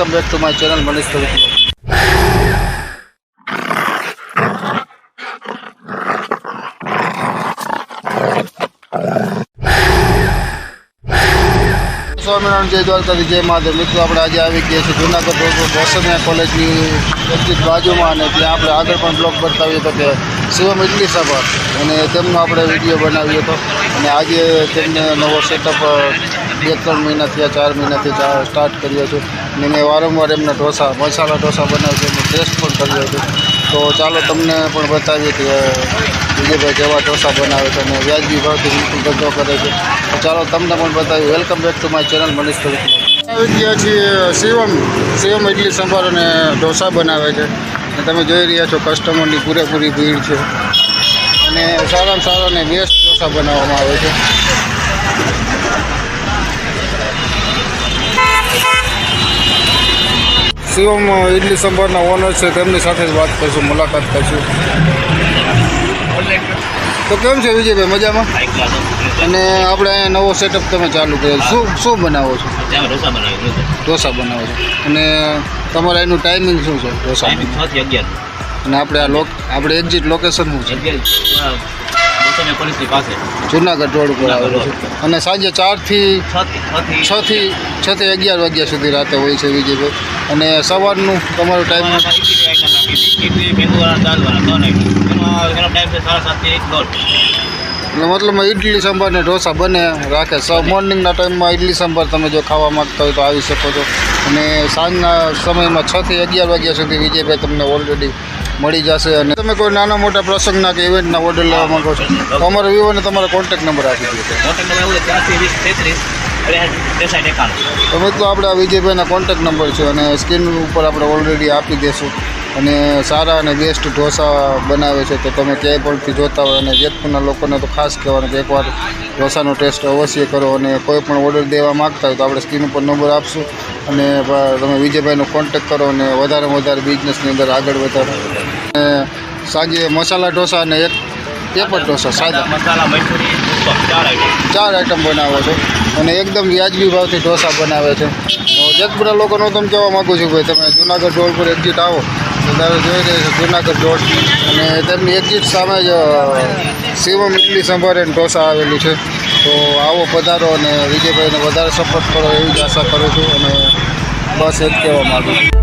Welcome back to my channel Manish Swaminarayan જય દ્વારકાથી જય મહાદેવ. મિત્રો, આપણે આજે આવી ગયા છીએ જૂનાગઢ રોશનિયા કોલેજની બાજુમાં અને ત્યાં આપણે આગળ પણ બ્લોક બતાવ્યો હતો કે શિવમ ઇડલી સભા અને તેમનો આપણે વીડિયો બનાવ્યો હતો અને આજે તેમને નવો સેટઅપ બે ત્રણ મહિના થયા ચાર મહિનાથી ચા- સ્ટાર્ટ કર્યો છે. અને મેં વારંવાર એમના ઢોસા, મસાલા ઢોસા બનાવ્યો છે ટેસ્ટ પણ કર્યો છે. તો ચાલો તમને પણ બતાવીએ કે, વિજયભાઈ કેવા ઢોસા બનાવે છે અને વ્યાજબી ભાવથી ધંધો કરે છે. તો ચાલો તમને પણ બતાવીએ. Welcome back to my channel Manish તરીકે આવી ગયા છીએ શિવમ શિવમ ઇડલી સંભાર અને ઢોસા બનાવે છે. અને તમે જોઈ રહ્યા છો કસ્ટમરની પૂરેપૂરી ભીડ છે. અને સારામાં સારા અને બેસ્ટ ઢોસા બનાવવામાં આવે છે. શિવમ ઇડલી સંભારના ઓનર છે તેમની સાથે જ વાત કરશું મુલાકાત કરશું. તો કેમ છે વિજયભાઈ મજામાં? અને આપણે અહીંયા નવો સેટઅપ તમે ચાલુ કર્યો શું શું બનાવો છો? ઢોસા બનાવો છો. અને તમારા એનું ટાઈમિંગ શું છે? ઢોસા અને આપણે આ લોક આપણે એક્ઝિટ લોકેશન શું છે? જુનાગઢ રોડ ઉપર આવેલો છે. અને સાંજે ચારથી છ થી છ થી અગિયાર વાગ્યા સુધી રાતે હોય છે વિજયભાઈ. અને સવારનું તમારો ટાઈમ મતલબ ઇડલી સંભાર ને ઢોસા બને રાખે. મોર્નિંગના ટાઈમમાં ઇડલી સંભાર તમે જો ખાવા માંગતા હોય તો આવી શકો છો. અને સાંજના સમયમાં છ થી અગિયાર વાગ્યા સુધી વિજયભાઈ તમને ઓલરેડી મળી જશે અને તમે કોઈ નાના મોટા પ્રસંગના કે ઇવેન્ટના ઓર્ડર લેવા માંગો છો તો અમારો વિવોને તમારો કોન્ટેક્ટ નંબર આપી તમે તો આપણે આ વિજયભાઈના કોન્ટેક્ટ નંબર છે અને સ્ક્રીન ઉપર આપણે ઓલરેડી આપી દઈશું અને સારા અને બેસ્ટ ઢોસા બનાવે છે તો તમે ક્યાંય પણથી જોતા હોય અને જેતપુરના લોકોને તો ખાસ કહેવાનું કે એકવાર ઢોસાનો ટેસ્ટ અવશ્ય કરો અને કોઈ પણ ઓર્ડર દેવા માગતા હોય તો આપણે સ્ક્રીન ઉપર નંબર આપશું અને તમે વિજયભાઈનો કોન્ટેક કરો અને વધારેમાં વધારે બિઝનેસની અંદર આગળ વધારો. અને સાંજે મસાલા ઢોસા અને એક પેપર ઢોસા સાદા. મસાલા મૈસૂરી ચાર આઈટમ બનાવે છે અને એકદમ વ્યાજબી ભાવથી ઢોસા બનાવે છે. જેતપુરા લોકોનો તમે કહેવા માગું છું ભાઈ તમે જુનાગઢ રોડ પર એક્ઝિટ આવો. તો તારે જોઈ રહ્યા છો જુનાગઢ રોડ. અને તેમની એક્ઝિટ સામે જ શિવમ ઇડલી સંભાર અને ઢોસા આવેલું છે. તો આવો પધારો અને વિજયભાઈને વધારે સપોર્ટ કરો એવી જ આશા કરું છું અને બસ એ જ કહેવા માગું છું.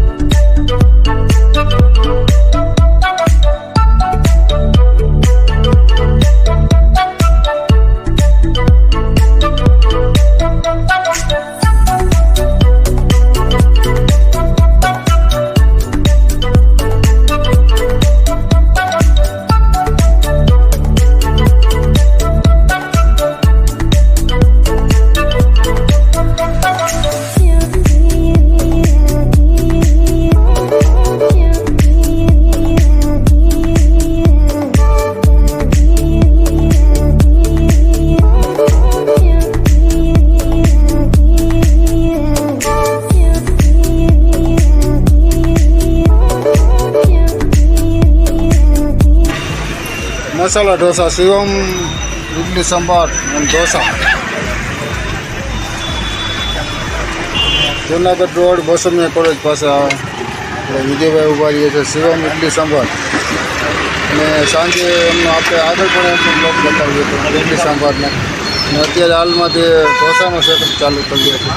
મસાલા ઢોસા શિવમ ઇડલી સંભાર અને ઢોસા જુનાગઢ રોડ બોસમિયા કોલેજ પાસે આપણે વિજયભાઈ ઊભા રહીએ છે શિવમ ઇડલી સંભાર અને સાંજે એમનો આપણે આગળ પણ એમનો બ્લોક બતાવીએ તો ઇડલી સંભારને અને અત્યારે હાલમાં તે ઢોસાનો સેટઅપ ચાલુ કર્યો છે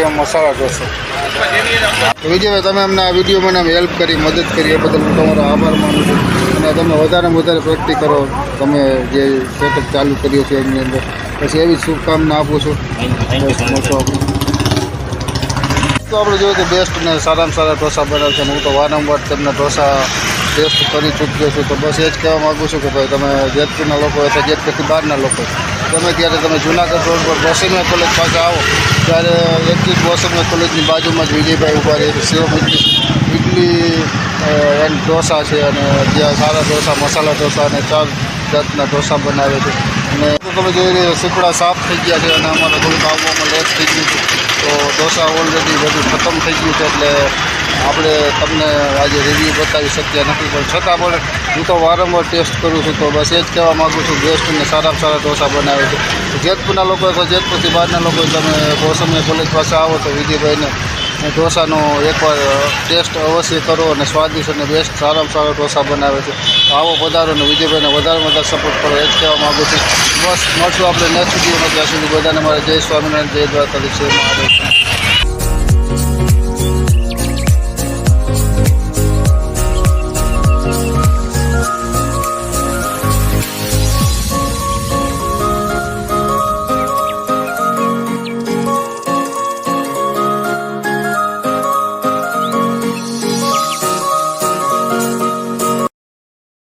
છે મસાલા ઢોસો વિજયભાઈ, તમે અમને આ વિડીયોમાં અમે હેલ્પ કરી, મદદ કરી, એ બદલ હું તમારો આભાર માનું છું. અને તમે વધારે વધારે પ્રગતિ કરો, તમે જે સેટઅપ ચાલુ કર્યું છે એમની અંદર. પછી એવી શુભકામના આપું છું. તો આપણે જોયું કે બેસ્ટ ને સારામાં સારા ઢોસા બનાવે છે. હું તો વારંવાર તમને ઢોસા ટેસ્ટ કરી ચૂક્યો છું. તો બસ એ જ કહેવા માગું છું કે ભાઈ, તમે જેતપુરના લોકો અથવા જેતપુરથી બહારના લોકો તમે ત્યારે તમે જુનાગઢ રોડ પર ગોસમિયા કોલેજ પાસે આવો ત્યારે એકથી ગોસમિયા કોલેજની બાજુમાં જ વિજયભાઈ ઊભા રહે શિવમ ઇડલી એન્ડ ઢોસા છે અને ત્યાં સારા ઢોસા મસાલા ઢોસા અને ચાર જાતના ઢોસા બનાવે છે. અને તમે જોઈ રહ્યા છો, સાફ થઈ ગયા છે અને અમારે થોડુંક આવવામાં લેટ થઈ ગયું છે. તો ઢોસા ઓલરેડી બધું ખતમ થઈ ગયું છે એટલે આપણે તમને આજે રિવ્યૂ બતાવી શક્યા નથી પણ છતાં પણ હું તો વારંવાર ટેસ્ટ કરું છું, તો બસ એ જ કહેવા માગું છું બેસ્ટ અને સારામાં સારા ઢોસા બનાવે છે. જેતપુરના લોકો અથવા જેતપુરથી બહારના લોકો તમે કોસમિયા કોલેજ પાસે આવો તો વિજયભાઈને ઢોસાનો એકવાર ટેસ્ટ અવશ્ય કરો અને સ્વાદિષ્ટ અને બેસ્ટ સારામાં સારા ઢોસા બનાવે છે. તો આવો પધારો અને વિજયભાઈને વધારે વધારે સપોર્ટ કરો, એ જ કહેવા માગું છું. બસ મળશું આપણે નેક્સ્ટ વિડીયોમાં ત્યાં સુધી બધાને મારે જય સ્વામિનારાયણ, જય દ્વારકાધીશ છે